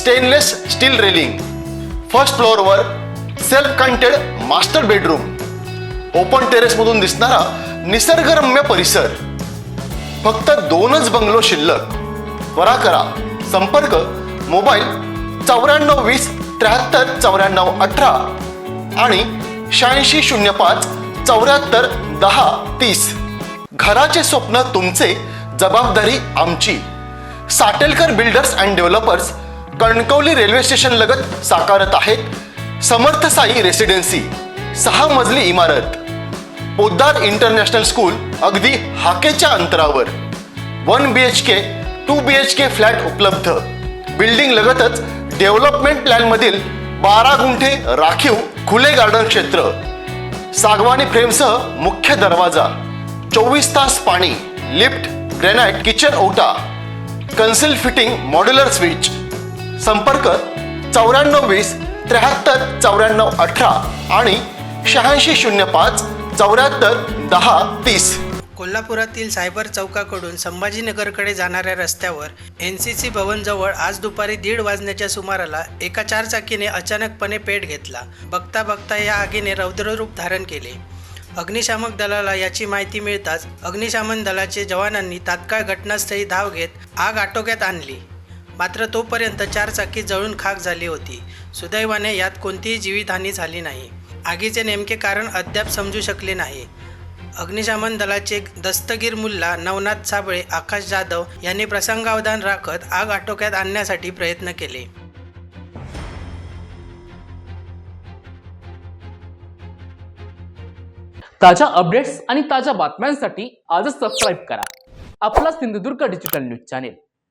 Stainless steel railing first फ्लोअरवर self contained master bedroom open टेरेसमधून दिसणारा निसर्गरम्य परिसर. फक्त दोनच बंगलो शिल्लक. त्वरा करा. संपर्क मोबाईल चौऱ्याण्णव वीस त्र्याहत्तर चौऱ्याण्णव अठरा आणि शहाऐंशी शून्य पाच चौऱ्याहत्तर दहा तीस. घराचे स्वप्न तुमचे जबाबदारी आमची. Satelkar builders and developers Kankavli railway station लगत साकारत आहेत समर्थ साई रेसिडेन्सी सहा मजली इमारत. पोद्दार इंटरनॅशनल स्कूल अगदी हाकेच्या अंतरावर. One B H K two B H K flat उपलब्ध. बिल्डिंग लगतच डेव्हलपमेंट प्लॅनमधील बारा गुंठे राखीव खुले गार्डन क्षेत्र. सागवानी फ्रेमसह मुख्य दरवाजा चोवीस तास पाणी लिफ्ट ग्रेनाइट किचन ओटा कन्सिल फिटिंग मॉड्युलर स्विच संपर्क चौऱ्याण्णव वीस त्र्याहत्तर चौऱ्याण्णव अठरा आणि शहाऐंशी शून्य पाच चौऱ्याहत्तर दहा तीस. कोल्हापुरातील सायबर चौकाकडून संभाजीनगरकडे जाणाऱ्या रस्त्यावर एन सी सी भवनजवळ आज दुपारी दीड वाजण्याच्या सुमाराला एका चारचाकीने अचानकपणे पेट घेतला. बघता बघता या आगीने रौद्ररूप धारण केले. अग्निशामक दलाला याची माहिती मिळताच अग्निशामन दलाचे जवानांनी तात्काळ घटनास्थळी धाव घेत आग आटोक्यात आणली. मात्र तोपर्यंत चारचाकी जळून खाक झाली होती. सुदैवाने यात कोणतीही जीवितहानी झाली नाही. आगीचे नेमके कारण अद्याप समजू शकले नाही. अग्निशमन दलाचे दस्तगीर मुल्ला नवनाथ साबळे आकाश जाधव यांनी प्रसंगावधान राखत आग आटोक्यात आणण्यासाठी प्रयत्न केले. ताज्या अपडेट्स आणि ताज्या बातम्यांसाठी आजच सबस्क्राईब करा. आपला Sindhudurg digital news channel